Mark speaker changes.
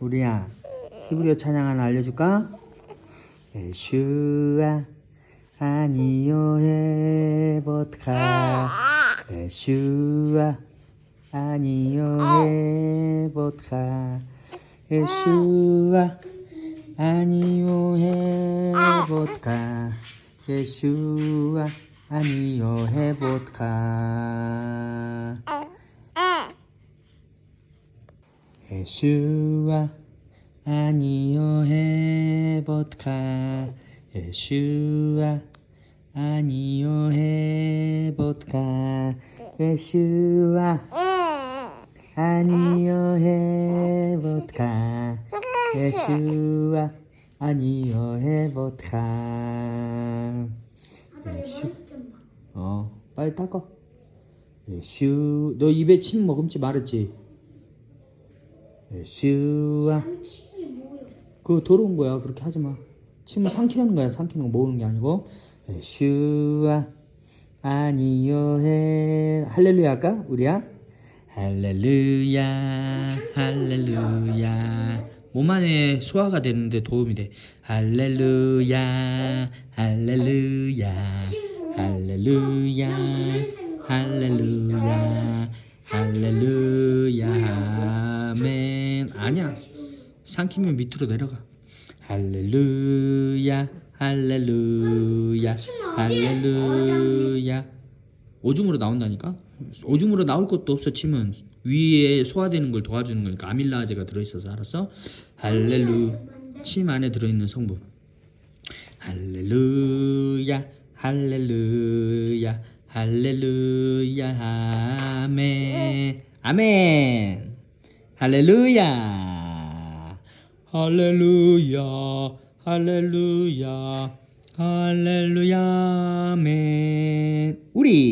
Speaker 1: 우리야 히브리어 찬양 하나 알려줄까? 예슈아 아니요 해 보트카 예슈아 아니요 해 보트카 예슈아 아니요 해 보트카 예슈아 아니요 해 보트카 예슈아 아니요 해보트카 예슈아 아니요 해보트카 예슈아 아니요 해보트카 예슈아 아니요 해보트카 예슈 어 빨리 닦아. 예슈 너 입에 침 머금지 말았지? 예 슈아? 그거 더러운 거야. 그렇게 하지 마. 침을 삼키는 거야. 삼키는 거 모으는 게 아니고. 예슈아. 아니요 해. 할렐루야 할까? 우리야? 할렐루야 할렐루야. 몸 안에 소화가 되는데 도움이 돼. 할렐루야 할렐루야 할렐루야 할렐루야 할렐루야. 아멘 아니야. 삼키면 밑으로 내려가. 할렐루야 할렐루야 할렐루야. 오줌으로 나온다니까? 오줌으로 나올 것도 없어 침은. 위에 소화되는 걸 도와주는 거니까. 아밀라제가 들어있어서 알았어? 할렐루. 침 안에 들어있는 성분 할렐루야 할렐루야 할렐루야. 아멘. 아멘 할렐루야. 할렐루야. 할렐루야. 할렐루야. 아멘. 우리